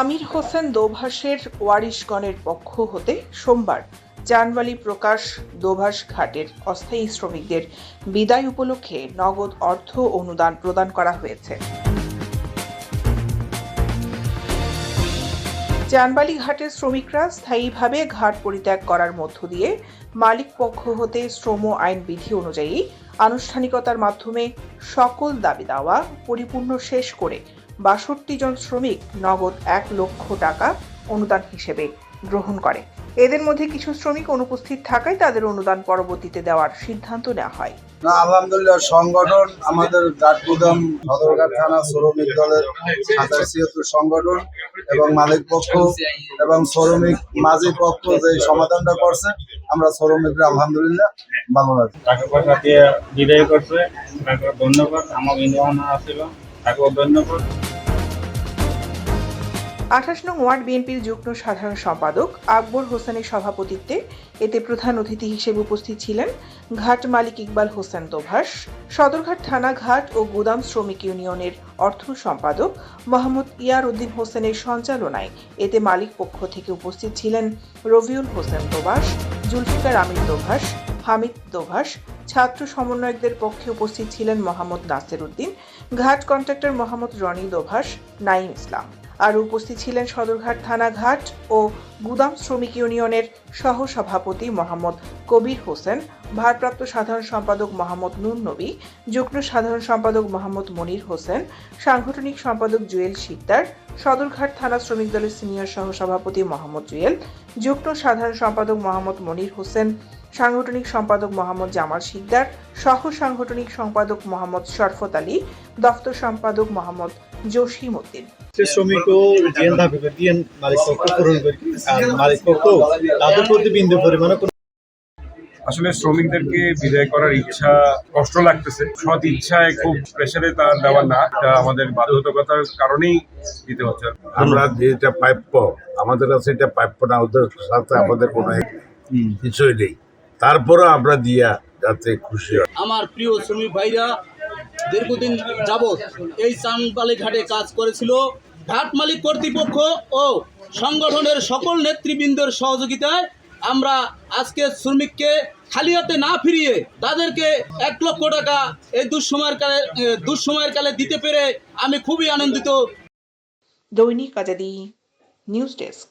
আমির হোসেন দোভাষের ওয়ারিশগণের পক্ষ হতে সোমবার জানওয়ালি প্রকাশ দোভাষ ঘাটের অস্থায়ী শ্রমিকদের বিদায় উপলক্ষে নগদ অর্থ অনুদান প্রদান করা হয়েছে। জানবালি ঘাটের শ্রমিকরা স্থায়ীভাবে ঘাট পরিত্যাগ করার মধ্য দিয়ে মালিক পক্ষ হতে শ্রম আইন বিধি অনুযায়ী আনুষ্ঠানিকতার মাধ্যমে সকল দাবি দাওয়া পরিপূর্ণ শেষ করে বাষট্টি জন শ্রমিক নগদ এক লক্ষ টাকা অনুদান হিসেবে গ্রহণ করে। এদের মধ্যে কিছু শ্রমিক অনুপস্থিত থাকায় তাদের অনুদান পরবর্তীতে দেওয়ার সিদ্ধান্ত নেওয়া হয়। না আলহামদুলিল্লাহ সংগঠন আমাদের গাটগুদাম সদরঘাট থানা শ্রমিক দলের সাতাশ ছিয়াত্তর সংগঠন এবং মালিক পক্ষ এবং শ্রমিক মাঝি পক্ষ যে সমাধানটা করছে আমরা শ্রমিকরা আলহামদুলিল্লাহ ভালো লাগছে টাকা পয়সা দিয়ে বিদায় করছে ধন্যবাদ আমার ছিল তাকেও ধন্যবাদ। আঠাশ নং ওয়ার্ড বিএনপির যুগ্ম সাধারণ সম্পাদক আকবর হোসেনের সভাপতিত্বে এতে প্রধান অতিথি হিসেবে উপস্থিত ছিলেন ঘাট মালিক ইকবাল হোসেন দোভাষ সদরঘাট থানা ঘাট ও গুদাম শ্রমিক ইউনিয়নের অর্থ সম্পাদক মোহাম্মদ ইয়ার উদ্দিন হোসেনের সঞ্চালনায় এতে মালিক পক্ষ থেকে উপস্থিত ছিলেন রবিউল হোসেন দোভাষ জুলফিকার আমির দোভাষ হামিদ দোভাষ ছাত্র সমন্বয়কদের পক্ষে উপস্থিত ছিলেন মোহাম্মদ নাসির উদ্দিন, ঘাট কন্ট্রাক্টর মোহাম্মদ রনি দোভাষ নাইম ইসলাম। আর উপস্থিত ছিলেন সদরঘাট থানা ঘাট ও গুদাম শ্রমিক ইউনিয়নের সহ সভাপতি মোহাম্মদ কবির হোসেন, ভারপ্রাপ্ত সাধারণ সম্পাদক মোহাম্মদ নুর নবী, যুগ্ম সাধারণ সম্পাদক মোহাম্মদ মনির হোসেন, সাংগঠনিক সম্পাদক জুয়েল শিকদার, সদরঘাট থানা শ্রমিক দলের সিনিয়র সহ সভাপতি মোহাম্মদ জুয়েল, যুগ্ম সাধারণ সম্পাদক মোহাম্মদ মনির হোসেন, সাংগঠনিক সম্পাদক মোহাম্মদ জামাল শিকদার সহ সাংগঠনিক সম্পাদক মোহাম্মদ শরফত আলী দফতর সম্পাদক মোহাম্মদ জসিম উদ্দিন। জেল থাকবে দিয়ে মালিক পক্ষ পূরণ করি মালিক পক্ষ তাদের প্রতি বিন্দু পরিমাণে আসলে শ্রমিকদেরকে বিদায় করার ইচ্ছা কষ্ট লাগতেছে। সৎ ইচ্ছায় খুব প্রেসারে তার দেওয়া না এটা আমাদের বাধ্যবাধকতার কারণেই দিতে হচ্ছে। আমরা যেটা প্রাপ্য আমাদের কাছে এটা প্রাপ্য না ওদের সাথে আমাদের কোনো কিছুই নেই। তারপরে আমরা দিয়া যাতে খুশি হয়। আমার প্রিয় শ্রমিক ভাইরা দীর্ঘদিন যাবৎ এই চানবালি ঘাটে কাজ করেছিল ঘাট মালিক কর্তৃপক্ষ ও সংগঠনের সকল নেতৃবৃন্দের সহযোগিতায় আমরা আজকে শ্রমিককে খালি হাতে না ফিরিয়ে তাদেরকে এক লক্ষ টাকা এই দুঃসময়ের কালে দুঃসময়ের কালে দিতে পেরে আমি খুবই আনন্দিত। দৈনিক আজাদি, নিউজ ডেস্ক।